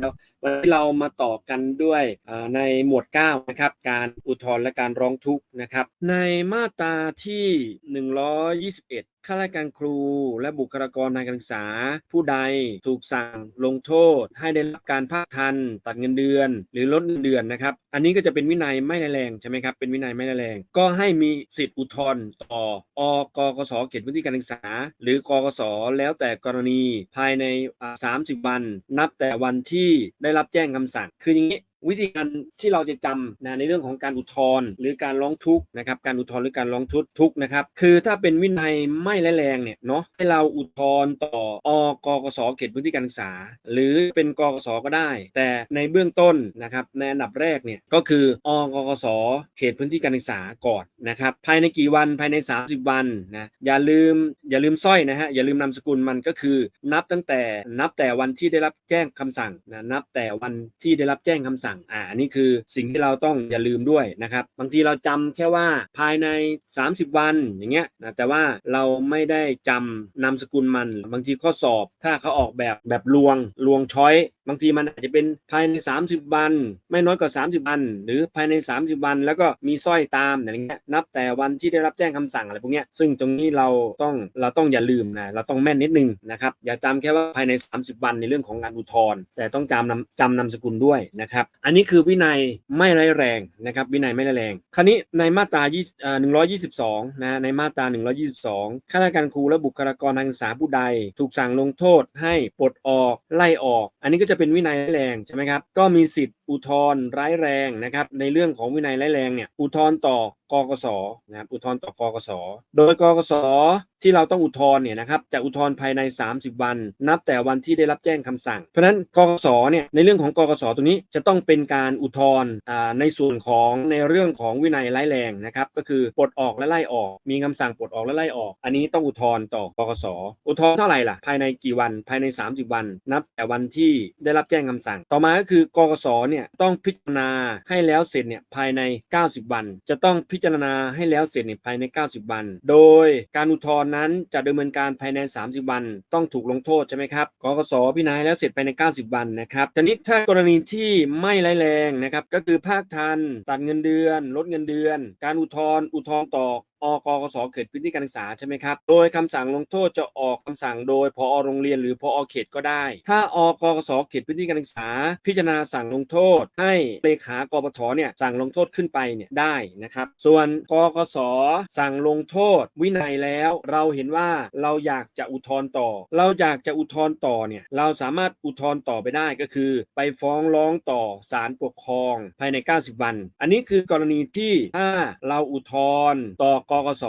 แล้ววันนี้เรามาต่อกันด้วยในหมวด9นะครับการอุทธรณ์และการร้องทุกข์นะครับในมาตราที่ 121 ข้าราชการครู และบุคลากรทางการศึกษา ผู้ใดถูกสั่งลงโทษ ให้ได้รับการภาคทัน ตัดเงินเดือน หรือลดเงินเดือนนะครับ อันนี้ก็จะเป็นวินัยไม่ร้ายแรงใช่ไหมครับ เป็นวินัยไม่ร้ายแรง ก็ให้มีสิทธิอุทธรณ์ต่ออกกสเขตพื้นที่การศึกษา หรือกกสแล้วแต่กรณีภายใน 30 วัน นับแต่วันที่ได้รับแจ้งคำสั่ง คืออย่างนี้วิธีการที่เราจะจำนะในเรื่องของการอุทธรณ์หรือการร้องทุกข์นะครับการอุทธรณ์หรือการร้องทุกข์ทุกนะครับคือถ้าเป็นวินัยไม่ร้ายแรงเนี่ยเนาะให้เราอุทธรณ์ต่ออกกสเขตพื้นที่การศึกษา หรือเป็นกกสก็ได้ แต่ในเบื้องต้นนะครับในอันดับแรกเนี่ยก็คืออกกสเขตพื้นที่การศึกษาก่อนนะครับภายในกี่วันภายใน 30 วันนะอย่าลืมอย่าลืมสร้อยนะฮะอย่าลืมนามสกุลมันก็คือนับตั้งแต่นับแต่วันที่ได้รับแจ้งคำสั่งนะนับแต่วันที่ได้รับแจ้งคำสั่งอ่าอันนี้คือสิ่งที่เราต้องอย่าลืมด้วยนะครับบางทีเราจำแค่ว่าภายใน 30 วันอย่างเงี้ยนะแต่ว่าเราไม่ได้จำนามสกุลมัน บางทีข้อสอบ ถ้าเขาออกแบบแบบลวงลวงช้อย บางทีมันอาจจะเป็นภายใน 30 วัน ไม่น้อยกว่า 30 วัน หรือภายใน 30 วัน แล้วก็มีสร้อยตามอย่างเงี้ยนับแต่วันที่ได้รับแจ้งคำสั่งอะไรพวกเนี้ยซึ่งตรงนี้เราต้องเราต้องอย่าลืมนะเราต้องแม่นนิดนึงนะครับอย่าจำแค่ว่าภายใน 30 วันในเรื่องของการอุทธรณ์แต่ต้องจำนำจำนามสกุลด้วยนะครับอันนี้คือวินัยไม่ร้ายแรงนะครับวินัยไม่ร้ายแรง คราวนี้ในมาตรา20เอ่อ122นะในมาตรา 122ข้าราชการครูและบุคลากรทางศึกษาผู้ใด ถูกสั่งลงโทษให้ปลดออกไล่ออก อันนี้ก็จะเป็นวินัยร้ายแรงใช่ไหมครับก็มีสิทธิ์อุทธรณ์ร้ายแรงนะครับในเรื่องของวินัยร้ายแรงเนี่ยอุทธรณ์ต่อ กกสนะครับอุทธรณ์ต่อกกส โดยกกส ที่เราต้องอุทธรณ์เนี่ยนะครับจะอุทธรณ์ภายใน 30 วัน นับแต่วันที่ได้รับแจ้งคำสั่ง เพราะฉะนั้นกกสเนี่ยในเรื่องของกกสตรงนี้จะต้องเป็นการอุทธรณ์ในส่วนของในเรื่องของวินัยร้ายแรงนะครับก็คือปลดออกและไล่ออก มีคำสั่งปลดออกและไล่ออก อันนี้ต้องอุทธรณ์ต่อกกส อุทธรณ์เท่าไหร่ล่ะภายในกี่วันภายใน 30 วัน นับแต่วันที่ได้รับแจ้งคำสั่ง ต่อมาก็คือกกสเนี่ยต้องพิจารณาให้แล้วเสร็จเนี่ยภายใน 90 วัน จะต้องพิจารณาให้แล้วเสร็จเนี่ยภายใน 90 วัน โดยการอุทธรณ์นั้นจะดำเนินการภายใน 30 วัน ต้องถูกลงโทษใช่ไหมครับกกสพิจารณาแล้วเสร็จภายใน 90 วันนะครับทีนี้ถ้ากรณีที่ไม่ร้ายแรงนะครับก็คือภาคทันตัดเงินเดือน ลดเงินเดือน การอุทธรณ์อุทธรณ์ต่อ อกกสเขตพื้นที่การศึกษาใช่ไหมครับ โดยคำสั่งลงโทษจะออกคำสั่งโดยพอโรงเรียนหรือพอเขตก็ได้ ถ้าอกกสเขตพื้นที่การศึกษา พิจารณาสั่งลงโทษ ให้เลขากปทเนี่ยสั่งลงโทษขึ้นไปเนี่ยได้นะครับ ส่วนกกสสั่งลงโทษ วินัยแล้วเราเห็นว่าเราอยากจะอุทธรณ์ต่อ เราอยากจะอุทธรณ์ต่อเนี่ยเราสามารถอุทธรณ์ต่อไปได้ก็คือ ไปฟ้องร้องต่อศาลปกครองภายใน 90 วัน อันนี้คือกรณีที่ถ้าเราอุทธรณ์ต่อกกส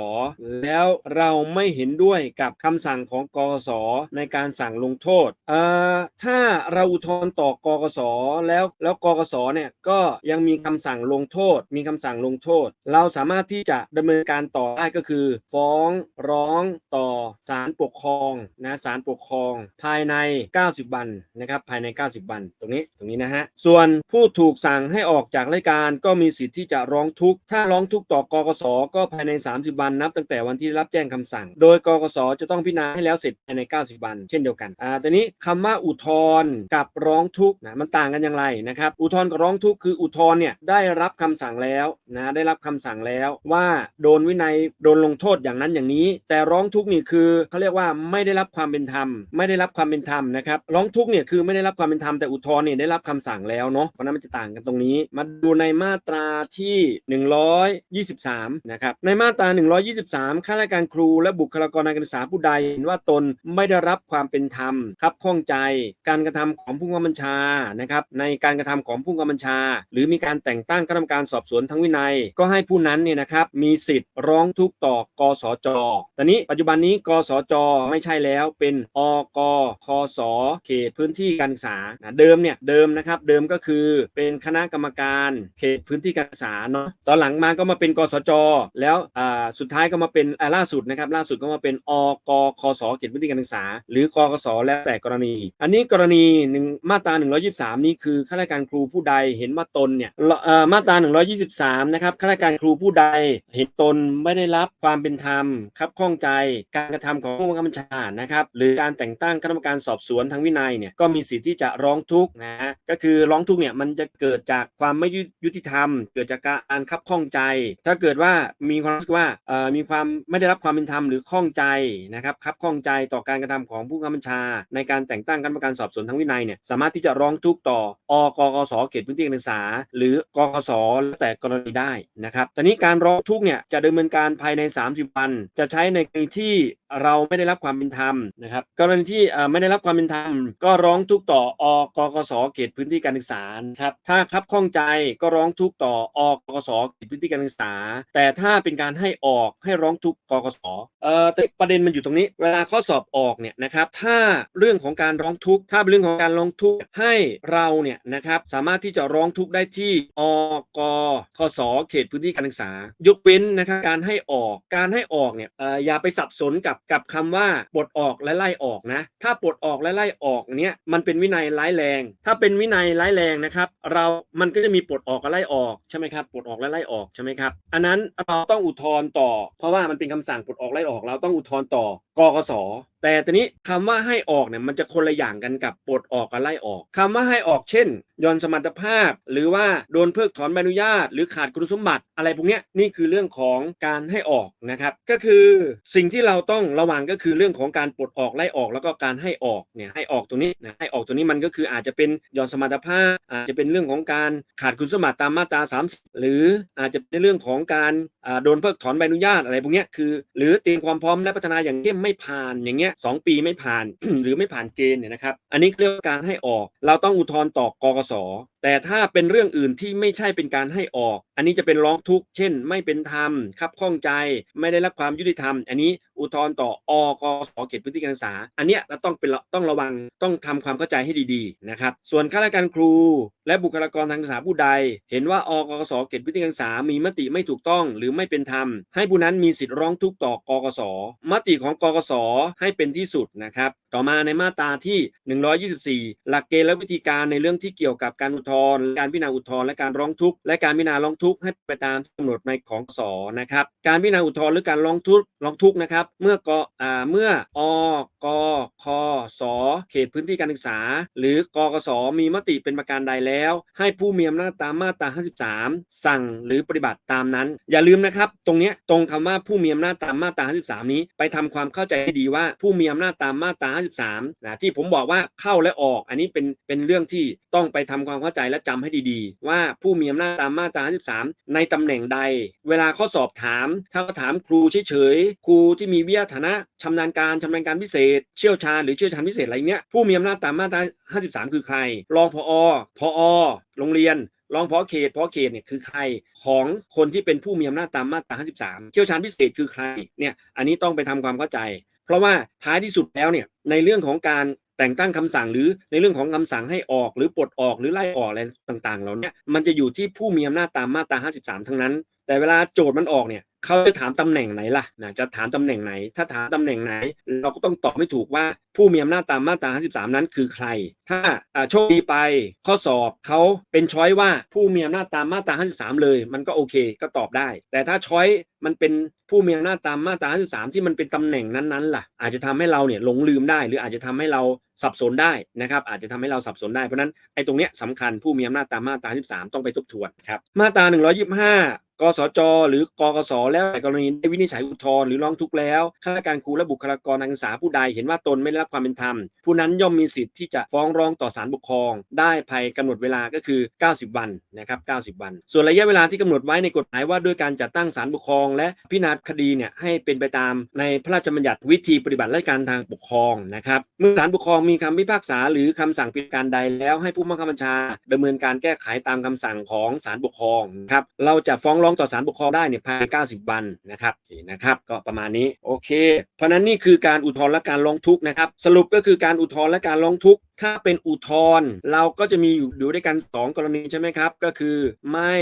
แล้วเราไม่เห็นด้วยกับคำสั่งของกกสในการสั่งลงโทษอ่อถ้าเราอุทธรณ์ต่อกกสแล้วแล้วกกสเนี่ยก็ยังมีคำสั่งลงโทษ มีคำสั่งลงโทษ เราสามารถที่จะดำเนินการต่อได้ก็คือ ฟ้องร้องต่อศาลปกครองนะศาลปกครอง ภายใน 90 วันนะครับภายใน 90 วัน ตรงนี้ตรงนี้นะฮะส่วนผู้ถูกสั่งให้ออกจากราชการก็มีสิทธิ์ที่จะร้องทุกข์ถ้าร้องทุกข์ต่อกกสก็ภายใน30 วันนับตั้งแต่วันที่รับแจ้งคำสั่ง โดยกกสจะต้องพิจารณาให้แล้วเสร็จภายใน 90 วัน เช่นเดียวกันอ่าแต่นี้คำว่าอุทธรณ์กับร้องทุกข์นะมันต่างกันอย่างไรนะครับอุทธรณ์กับร้องทุกข์คืออุทธรณ์เนี่ยได้รับคำสั่งแล้วนะได้รับคำสั่งแล้วว่าโดนวินัยโดนลงโทษอย่างนั้นอย่างนี้ แต่ร้องทุกข์นี่คือเขาเรียกว่าไม่ได้รับความเป็นธรรม ไม่ได้รับความเป็นธรรมนะครับร้องทุกข์เนี่ยคือไม่ได้รับความเป็นธรรมแต่อุทธรณ์เนี่ยได้รับคำสั่งแล้วเนาะเพราะนั้นมันจะต่างกันตรงนี้ มาดูในมาตราที่ 123นะครับในมาตรา 123 ข้าราชการครูและบุคลากรทางการศึกษาผู้ใดเห็นว่าตนไม่ได้รับความเป็นธรรมครับข้องใจ การกระทำของผู้กำกับบัญชานะครับในการกระทำของผู้กำกับบัญชา หรือมีการแต่งตั้งคณะกรรมการสอบสวนทั้งวินัย ก็ให้ผู้นั้นเนี่ยนะครับมีสิทธิ์ร้องทุกข์ต่อกสจตอนนี้ปัจจุบันนี้กสจไม่ใช่แล้วเป็นอกคสเขตพื้นที่การศึกษานะเดิมเนี่ยเดิมนะครับเดิมก็คือเป็นคณะกรรมการเขตพื้นที่การศึกษาเนาะตอนหลังมาก็มาเป็นกสจแล้วอ่าสุดท้ายก็มาเป็นล่าสุดนะครับล่าสุดก็มาเป็นอกคสเขตพื้นที่การศึกษา หรือกกสแล้วแต่กรณี อันนี้กรณีหนึ่งมาตรา 123 นี่คือข้าราชการครูผู้ใดเห็นว่าตนเนี่ยเอ่อมาตรา 123 นะครับข้าราชการครูผู้ใดเห็นตนไม่ได้รับความเป็นธรรมครับข้องใจการกระทำของผู้บังคับบัญชานะครับหรือการแต่งตั้งคณะกรรมการสอบสวนทางวินัยเนี่ยก็มีสิทธิ์ที่จะร้องทุกข์นะฮะก็คือร้องทุกข์เนี่ยมันจะเกิดจากความไม่ยุติธรรม เกิดจากการคับข้องใจ ถ้าเกิดว่ามีความรู้สึกว่าเอ่อมีความไม่ได้รับความเป็นธรรมหรือข้องใจนะครับคับข้องใจต่อการกระทำของผู้กำกับบัญชา ในการแต่งตั้งคณะกรรมการสอบสวนทางวินัยเนี่ยสามารถที่จะร้องทุกข์ต่ออกกสเขตพื้นที่การศึกษา หรือกกสแล้วแต่กรณีได้นะครับตอนนี้การร้องทุกข์เนี่ยจะดำเนินการภายใน 30 วัน จะใช้ในกรณีที่ เราไม่ได้รับความเป็นธรรมนะครับกรณีที่อ่อไม่ได้รับความเป็นธรรม ก็ร้องทุกต่ออกกสเขตพื้นที่การศึกษาครับถ้าคับข้องใจก็ร้องทุกต่ออกกสเขตพื้นที่การศึกษา แต่ถ้าเป็นการให้ออกให้ร้องทุกกกสเอ่อแต่ประเด็นมันอยู่ตรงนี้ เวลาข้อสอบออกเนี่ยนะครับถ้าเรื่องของการร้องทุกถ้าเป็นเรื่องของการร้องทุกให้เราเนี่ยนะครับสามารถที่จะร้องทุกได้ที่อกคสเขตพื้นที่การศึกษา ยกเว้นนะครับการให้ออกการให้ออกเนี่ยอ่ออย่าไปสับสนกับกับคำว่าปลดออกและไล่ออกนะ ถ้าปลดออกและไล่ออกเนี้ยมันเป็นวินัยร้ายแรง ถ้าเป็นวินัยร้ายแรงนะครับ เรามันก็จะมีปลดออกกับไล่ออกใช่ไหมครับปลดออกและไล่ออกใช่ไหมครับอันนั้นเราต้องอุทธรณ์ต่อ เพราะว่ามันเป็นคำสั่งปลดออกไล่ออก เราต้องอุทธรณ์ต่อ กกสแต่ตอนนี้คำว่าให้ออกเนี่ยมันจะคนละอย่างกันกับปลดออกกับไล่ออกคำว่าให้ออกเช่นย่อนสมรรถภาพ หรือว่าโดนเพิกถอนใบอนุญาต หรือขาดคุณสมบัติอะไรพวกนี้นี่คือเรื่องของการให้ออกนะครับ ก็คือสิ่งที่เราต้องระวังก็คือเรื่องของการปลดออกไล่ออกแล้วก็การให้ออกเนี่ยให้ออกตรงนี้นะให้ออกตรงนี้มันก็คืออาจจะเป็นย่อนสมรรถภาพ อาจจะเป็นเรื่องของการขาดคุณสมบัติตามมาตรา30 หรืออาจจะเป็นเรื่องของการโดนเพิกถอนใบอนุญาตอะไรพวกนี้คือ หรือเตรียมความพร้อมและพัฒนาอย่างเข้มไม่ผ่านอย่างเงี้ยสองปีไม่ผ่าน หรือไม่ผ่านเกณฑ์เนี่ยนะครับ อันนี้เรียกว่าการให้ออก เราต้องอุทธรณ์ต่อกกสแต่ถ้าเป็นเรื่องอื่นที่ไม่ใช่เป็นการให้ออก อันนี้จะเป็นร้องทุกข์ เช่น ไม่เป็นธรรมคับข้องใจ ไม่ได้รับความยุติธรรม อันนี้อุทธรณ์ต่ออกสเขตพื้นที่การศึกษา อันเนี้ยเราต้องเป็นต้องระวังต้องทำความเข้าใจให้ดีๆนะครับ ส่วนข้าราชการครู และบุคลากรทางการศึกษาผู้ใด เห็นว่าอกสเขตพื้นที่การศึกษา มีมติไม่ถูกต้องหรือไม่เป็นธรรม ให้ผู้นั้นมีสิทธิ์ร้องทุกข์ต่อกกส มติของกกสให้เป็นที่สุดนะครับ ต่อมาในมาตราที่ 124 หลักเกณฑ์และวิธีการในเรื่องที่เกี่ยวกับการอุทธรณ์การพิจารณาอุทธรณ์และการร้องทุกข์และการพิจารณาร้องทุกข์ให้ไปตามที่กำหนดในของสอนะครับการพิจารณาอุทธรณ์หรือการร้องทุกข์ร้องทุกข์นะครับ เมื่อกอ่าเมื่ออกคสเขตพื้นที่การศึกษา หรือกกสมีมติเป็นประการใดแล้ว ให้ผู้มีอำนาจตามมาตรา 53 สั่งหรือปฏิบัติตามนั้น อย่าลืมนะครับ ตรงนี้ตรงคำว่าผู้มีอำนาจตามมาตรา 53 นี้ ไปทำความเข้าใจให้ดีว่าผู้มีอำนาจตามมาตรา 53นะที่ผมบอกว่าเข้าและออก อันนี้เป็นเป็นเรื่องที่ต้องไปทำความเข้าใจและจำให้ดีๆ ว่าผู้มีอำนาจตามมาตรา 53 ในตำแหน่งใด เวลาข้อสอบถาม ถ้าถามครูเฉยๆ ครูที่มีวิทยาฐานะชำนาญการชำนาญการพิเศษ เชี่ยวชาญหรือเชี่ยวชาญพิเศษอะไรเนี้ยผู้มีอำนาจตามมาตรา 53 คือใคร รองผอผอโรงเรียนรองพอเขตพอเขตเนี่ยคือใครของคนที่เป็นผู้มีอำนาจตามมาตรา 53 เชี่ยวชาญพิเศษคือใครเนี่ยอันนี้ต้องไปทำความเข้าใจ เพราะว่าท้ายที่สุดแล้วเนี่ยในเรื่องของการ แต่งตั้งคำสั่งหรือในเรื่องของคำสั่งให้ออกหรือปลดออกหรือไล่ออกอะไรต่างๆเหล่านี้มันจะอยู่ที่ผู้มีอำนาจตามมาตรา 53 ทั้งนั้น แต่เวลาโจทย์มันออกเนี่ยเขาจะถามตำแหน่งไหนล่ะนะจะถามตำแหน่งไหน ถ้าถามตำแหน่งไหน เราก็ต้องตอบไม่ถูกว่าผู้มีอำนาจตามมาตรา 53 นั้นคือใคร ถ้าโชคดีไปข้อสอบเขาเป็นช้อยว่าผู้มีอำนาจตามมาตรา 53 เลย มันก็โอเคก็ตอบได้ แต่ถ้าช้อยมันเป็นผู้มีอำนาจตามมาตรา 53 ที่มันเป็นตำแหน่งนั้นๆล่ะ อาจจะทำให้เราเนี่ยหลงลืมได้ หรืออาจจะทำให้เราสับสนได้นะครับ อาจจะทำให้เราสับสนได้ เพราะนั้นไอ้ตรงเนี้ยสำคัญผู้มีอำนาจตามมาตรา53ต้องไปทบทวนครับ มาตรา 125 กสจ หรือกกสแล้วแต่กรณีได้วินิจฉัยอุทธรณ์หรือร้องทุกข์แล้วข้าราชการครูและบุคลากรทางศึกษาผู้ใดเห็นว่าตนไม่ได้รับความเป็นธรรม ผู้นั้นย่อมมีสิทธิ์ที่จะฟ้องร้องต่อศาลปกครอง ได้ภายกำหนดเวลาก็คือ 90 วันนะครับ90 วัน ส่วนระยะเวลาที่กำหนดไว้ในกฎหมายว่าด้วยการจัดตั้งศาลปกครอง และพิจารณาคดีเนี่ยให้เป็นไปตามในพระราชบัญญัติวิธีปฏิบัติราชการทางปกครองนะครับเมื่อศาลปกครองมีคำพิพากษา หรือคำสั่งป็นการใดแล้วให้ผู้บังคับบัญชาดำเนินการแก้ไขตามคำสั่งของศาลปกครองครับเราจะฟ้องร้องต่อศาลปกครองได้เนี่ยภายใน90 วันนะครับนะครับ ก็ประมาณนี้โอเค เพราะฉะนั้นนี่คือการอุทธรณ์และการร้องทุกข์นะครับ สรุปก็คือการอุทธรณ์และการร้องทุกข์ ถ้าเป็นอุทธรณ์เราก็จะมีอยู่อยู่ด้วยกันสองกรณีใช่ไหมครับ ก็คือ ไม่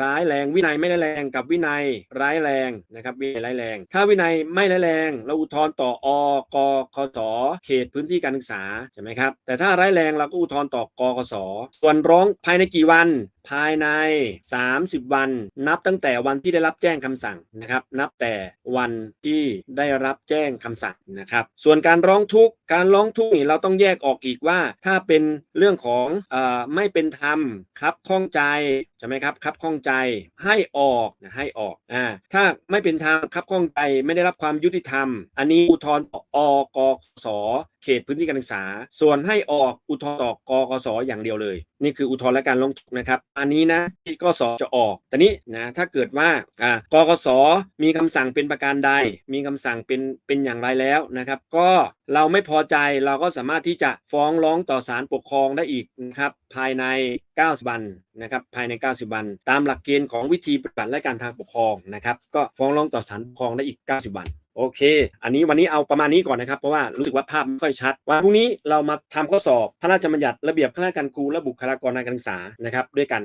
ร้ายแรงวินัยไม่ร้ายแรงกับวินัยร้ายแรงนะครับวินัยร้ายแรง ถ้าวินัยไม่ร้ายแรงเราอุทธรณ์ต่ออกคสเขตพื้นที่การศึกษาใช่ไหมครับแต่ถ้าร้ายแรงเราก็อุทธรณ์ต่อกกสส่วนร้องภายในกี่วันภายใน 30 วัน นับตั้งแต่วันที่ได้รับแจ้งคำสั่งนะครับ นับแต่วันที่ได้รับแจ้งคำสั่งนะครับ ส่วนการร้องทุกข์การร้องทุกข์นี่เราต้องแยกออกอีกว่าถ้าเป็นเรื่องของอไม่เป็นธรรมครับข้องใจ ช่ไหมครับครับข้องใจให้ออกนะให้ออกอ่าถ้าไม่เป็นธรรมครับข้องใจไม่ได้รับความยุติธรรม อันนี้อุทธรณ์ออกสเขตพื้นที่การศึกษา ส่วนให้ออกอุทธรณ์ต่อกกสอย่างเดียวเลย นี่คืออุทธรณ์และการร้องทุกนะครับ อันนี้นะที่กสจะออกแต่นี้นะถ้าเกิดว่าอ่ากกสมีคำสั่งเป็นประการใด มีคำสั่งเป็นเป็นอย่างไรแล้วนะครับ ก็เราไม่พอใจเราก็สามารถที่จะฟ้องร้องต่อศาลปกครองได้อีกนะครับภายใน 90 วัน นะครับภายใน 90 วัน ตามหลักเกณฑ์ของวิธีปฏิบัติและการทางปกครองนะครับก็ฟ้องร้องต่อศาลปกครองได้อีก 90 วันโอเค อันนี้วันนี้เอาประมาณนี้ก่อนนะครับ เพราะว่ารู้สึกว่าภาพไม่ค่อยชัด วันพรุ่งนี้เรามาทำข้อสอบพระราชบัญญัติระเบียบข้าราชการครูและบุคลากรทางการศึกษานะครับด้วยกัน